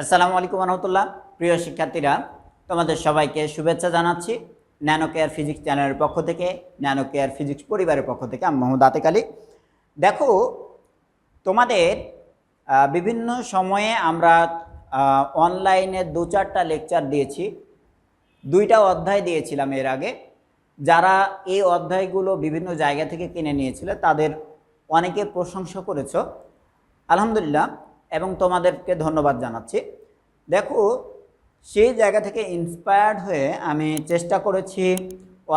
আসসালামু আলাইকুম রহমতুল্লাহ প্রিয় শিক্ষার্থীরা, তোমাদের সবাইকে শুভেচ্ছা জানাচ্ছি ন্যানো কেয়ার ফিজিক্স চ্যানেলের পক্ষ থেকে ন্যানো কেয়ার ফিজিক্স পরিবারের পক্ষ থেকে। আমি মোহাম্মদ আতেক আলী। দেখো, তোমাদের বিভিন্ন সময়ে আমরা অনলাইনে দু চারটা লেকচার দিয়েছি। দুইটা অধ্যায় দিয়েছিলাম এর আগে। যারা এই অধ্যায়গুলো বিভিন্ন জায়গা থেকে কিনে নিয়েছিল, তাদের অনেকে প্রশংসা করেছ। আলহামদুলিল্লাহ এবং তোমাদেরকে ধন্যবাদ জানাচ্ছি। দেখো, সেই জায়গা থেকে ইন্সপায়ার্ড হয়ে আমি চেষ্টা করেছি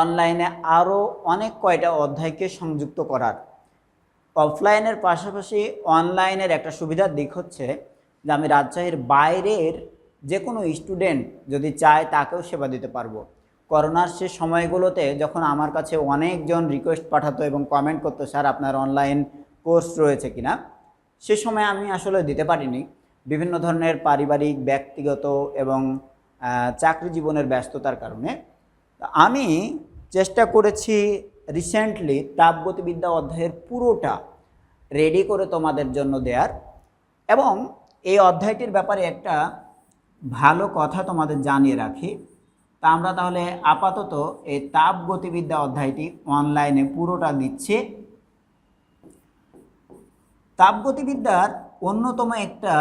অনলাইনে আরও অনেক কয়টা অধ্যায়কে সংযুক্ত করার। অফলাইনের পাশাপাশি অনলাইনের একটা সুবিধার দিক হচ্ছে যে আমি রাজশাহীর বাইরের যে কোনো স্টুডেন্ট যদি চায় তাকেও সেবা দিতে পারব। করোনার সে সময়গুলোতে যখন আমার কাছে অনেকজন রিকোয়েস্ট পাঠাতো এবং কমেন্ট করতো, স্যার, আপনার অনলাইন কোর্স রয়েছে কিনা? সে সময় আমি আসলে দিতে পারিনি। বিভিন্ন ধরনের পারিবারিক, ব্যক্তিগত এবং চাকরি জীবনের ব্যস্ততার কারণে। আমি চেষ্টা করেছি রিসেন্টলি তাপগতিবিদ্যা অধ্যায়ের পুরোটা রেডি করে তোমাদের জন্য দেওয়ার এবং এই অধ্যায়টির ব্যাপারে একটা ভালো কথা তোমাদের জানিয়ে রাখি। তা আমরা তাহলে আপাতত এই তাপগতিবিদ্যা অধ্যায়টি অনলাইনে পুরোটা দিচ্ছি। তাপগতিবিদ্যার অন্যতম একটা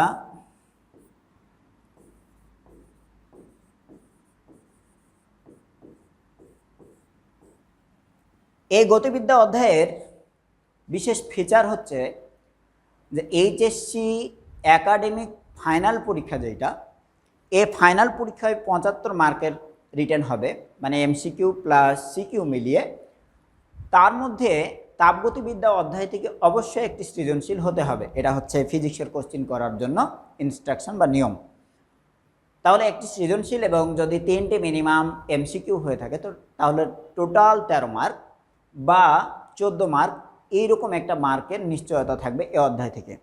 এই গতিবিদ্যা অধ্যায়ের বিশেষ ফিচার হচ্ছে যে এইচএসসি একাডেমিক ফাইনাল পরীক্ষা যেটা এ ফাইনাল পরীক্ষায় পঁচাত্তর মার্কের রিটার্ন হবে মানে এমসিকিউ প্লাস সিকিউ মিলিয়ে। তার মধ্যে তাপগতিবিদ্যা অধ্যায় থেকে অবশ্যই একটি সৃজনশীল হতে হবে। এটা হচ্ছে ফিজিক্সের কোশ্চিন করার জন্য ইনস্ট্রাকশন বা নিয়ম। তাহলে একটি সৃজনশীল এবং যদি তিনটে মিনিমাম এমসিকিউ হয়ে থাকে, তো তাহলে টোটাল তেরো মার্ক বা চোদ্দ মার্ক এইরকম একটা মার্কের নিশ্চয়তা থাকবে এ অধ্যায় থেকে।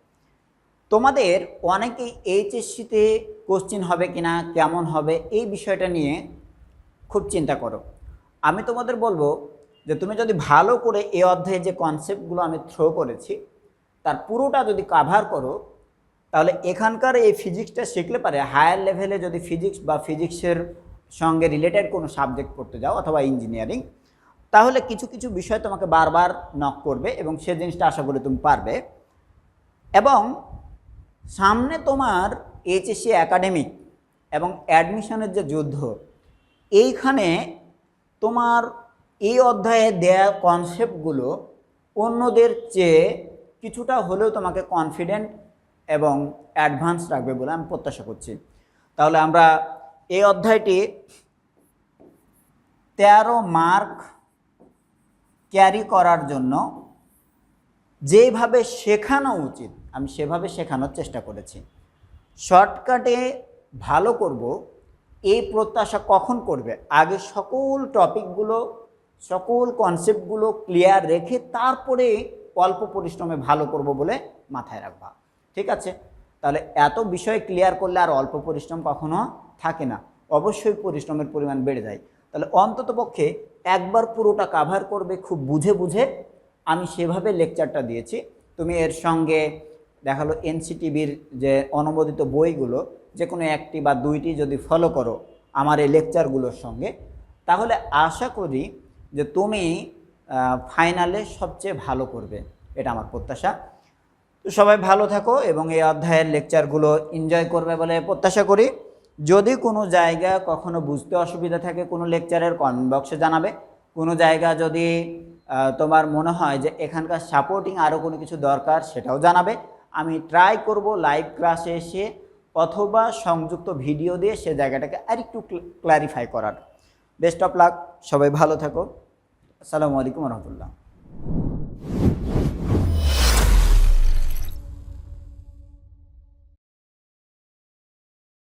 তোমাদের অনেকেই এইচএসসিতে কোশ্চিন হবে কিনা, কেমন হবে, এই বিষয়টা নিয়ে খুব চিন্তা করো। আমি তোমাদের বলব যে তুমি যদি ভালো করে এই অধ্যায়ে যে কনসেপ্টগুলো আমি থ্রো করেছি, তার পুরোটা যদি কাভার করো, তাহলে এখানকার এই ফিজিক্সটা শিখলে পারে হায়ার লেভেলে যদি ফিজিক্স বা ফিজিক্সের সঙ্গে রিলেটেড কোনো সাবজেক্ট পড়তে যাও অথবা ইঞ্জিনিয়ারিং তাহলে কিছু কিছু বিষয় তোমাকে বারবার নক করবে এবং সে জিনিসটা আশা করি তুমি পারবে। এবং সামনে তোমার এইচএসসি একাডেমিক এবং অ্যাডমিশনের যে যুদ্ধ, এইখানে তোমার এই অধ্যায়ে দেয়া কনসেপ্টগুলো অন্যদের চেয়ে কিছুটা হলেও তোমাকে কনফিডেন্ট এবং অ্যাডভান্স রাখবে বলে আমি প্রত্যাশা করছি। তাহলে আমরা এই অধ্যায়টি তেরো মার্ক ক্যারি করার জন্য যেভাবে শেখানো উচিত, আমি সেভাবে শেখানোর চেষ্টা করেছি। শর্টকাটে ভালো করব, এই প্রত্যাশা কখন করবে? আগে সকল টপিকগুলো সকল কনসেপ্টগুলো ক্লিয়ার রেখে তারপরে অল্প পরিশ্রমে ভালো করব বলে মাথায় রাখবা। ঠিক আছে? তাহলে এত বিষয় ক্লিয়ার করলে আর অল্প পরিশ্রম কখনো থাকে না। অবশ্যই পরিশ্রমের পরিমাণ বেড়ে যায়। তাহলে অন্ততপক্ষে একবার পুরোটা কাভার করবে খুব বুঝে বুঝে আমি সেভাবে লেকচারটা দিয়েছি। তুমি এর সঙ্গে দেখাল এনসিটিভির যে অনুমোদিত বইগুলো যে কোনো একটি বা দুইটি যদি ফলো করো আমার এই লেকচারগুলোর সঙ্গে, তাহলে আশা করি যে তুমি ফাইনালে সবচেয়ে ভালো করবে। এটা আমার প্রত্যাশা। তো সবাই ভালো থাকো এবং এই অধ্যায়ের লেকচারগুলো এনজয় করবে বলে প্রত্যাশা করি। যদি কোনো জায়গা কখনো বুঝতে অসুবিধা থাকে, কোনো লেকচারের কমেন্ট বক্সে জানাবে। কোনো জায়গা যদি তোমার মনে হয় যে এখানকার সাপোর্টিং আরও কোনো কিছু দরকার, সেটাও জানাবে। আমি ট্রাই করব লাইভ ক্লাসে এসে অথবা সংযুক্ত ভিডিও দিয়ে সে জায়গাটাকে আরেকটু ক্লারিফাই করার। বেস্ট অফ লাক সবাই ভালো থাকো। আসসালামু আলাইকুম রহমতুল্লাহ।